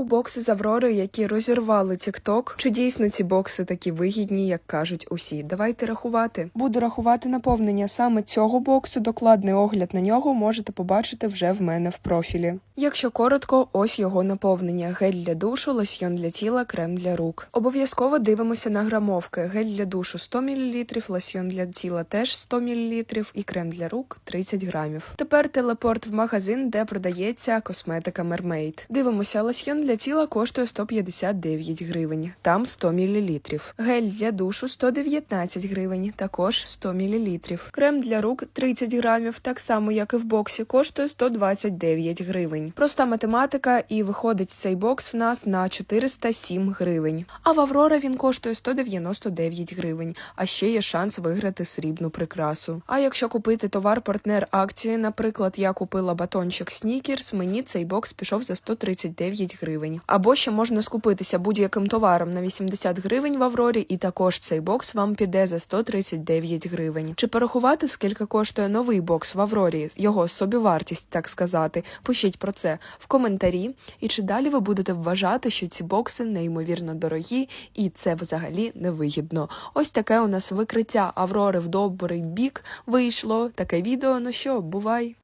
Вау, бокси з Аврори, які розірвали TikTok. Чи дійсно ці бокси такі вигідні, як кажуть усі? Давайте рахувати. Буду рахувати наповнення саме цього боксу. Докладний огляд на нього можете побачити вже в мене в профілі. Якщо коротко, ось його наповнення: гель для душу, лосьйон для тіла, крем для рук. Обов'язково дивимося на грамовки. Гель для душу 100 мл, лосьйон для тіла теж 100 мл і крем для рук 30 грамів. Тепер телепорт в магазин, де продається косметика Mermaid. Дивимося, лосьйон для тіла коштує 159 гривень, там 100 мл. Гель для душу 119 гривень, також 100 мл. Крем для рук 30 грамів, так само як і в боксі, коштує 129 гривень. Проста математика, і виходить цей бокс в нас на 407 гривень. А в Аврора він коштує 199 гривень. А ще є шанс виграти срібну прикрасу. А якщо купити товар-партнер акції, наприклад, я купила батончик Снікерс, мені цей бокс пішов за 139 гривень. Або ще можна скупитися будь-яким товаром на 80 гривень в Аврорі, і також цей бокс вам піде за 139 гривень. Чи порахувати, скільки коштує новий бокс в Аврорі, його собівартість, так сказати? Пишіть про це в коментарі. І чи далі ви будете вважати, що ці бокси неймовірно дорогі, і це взагалі невигідно? Ось таке у нас викриття Аврори в добрий бік вийшло. Таке відео. Ну що, бувай!